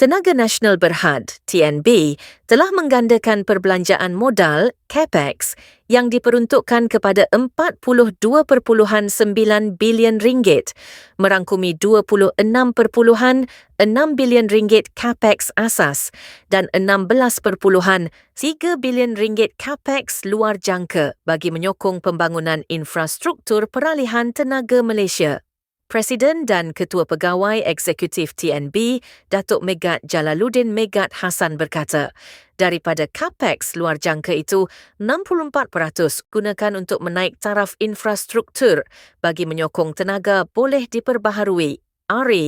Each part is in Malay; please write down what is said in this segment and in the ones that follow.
Tenaga Nasional Berhad, TNB, telah menggandakan perbelanjaan modal, CAPEX, yang diperuntukkan kepada 42.9 bilion ringgit, merangkumi 26.6 bilion ringgit CAPEX asas dan 16.3 bilion ringgit CAPEX luar jangka bagi menyokong pembangunan infrastruktur peralihan tenaga Malaysia. Presiden dan Ketua Pegawai Eksekutif TNB, Datuk Megat Jalaluddin Megat Hassan berkata, daripada CAPEX luar jangka itu, 64% gunakan untuk menaik taraf infrastruktur bagi menyokong tenaga boleh diperbaharui. RE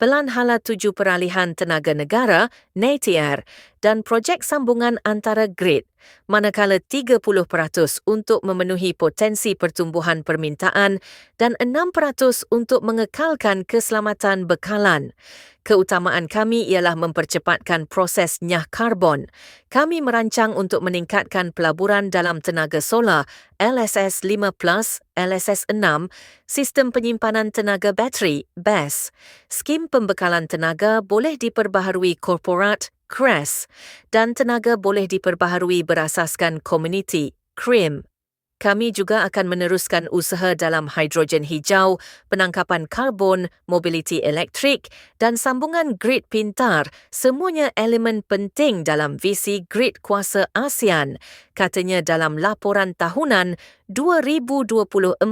Pelan Hala Tuju Peralihan Tenaga Negara, NATR, dan projek sambungan antara grid, manakala 30% untuk memenuhi potensi pertumbuhan permintaan dan 6% untuk mengekalkan keselamatan bekalan. Keutamaan kami ialah mempercepatkan proses nyah karbon. Kami merancang untuk meningkatkan pelaburan dalam tenaga solar LSS 5+, LSS 6, sistem penyimpanan tenaga bateri BESS. Skim pembekalan tenaga boleh diperbaharui korporat CRES dan tenaga boleh diperbaharui berasaskan komuniti CRIM. Kami juga akan meneruskan usaha dalam hidrogen hijau, penangkapan karbon, mobiliti elektrik dan sambungan grid pintar, semuanya elemen penting dalam visi grid kuasa ASEAN, katanya dalam laporan tahunan 2024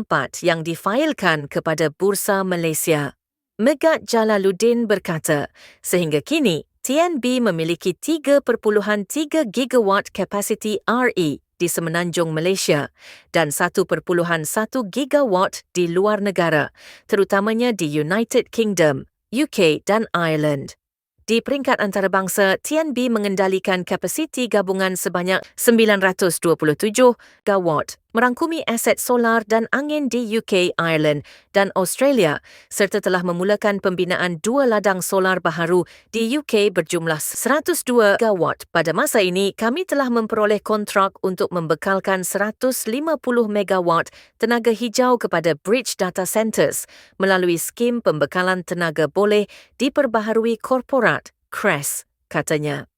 yang difailkan kepada Bursa Malaysia. Megat Jalaluddin berkata, sehingga kini TNB memiliki 3.3 gigawatt kapasiti RE di semenanjung Malaysia dan 1.1 gigawatt di luar negara, terutamanya di United Kingdom, UK dan Ireland. Di peringkat antarabangsa, TNB mengendalikan kapasiti gabungan sebanyak 927 gigawatt merangkumi aset solar dan angin di UK, Ireland dan Australia serta telah memulakan pembinaan dua ladang solar baharu di UK berjumlah 102 gigawatt. Pada masa ini, kami telah memperoleh kontrak untuk membekalkan 150 megawatt tenaga hijau kepada Bridge Data Centres melalui skim pembekalan tenaga boleh diperbaharui korporat, CRES, katanya.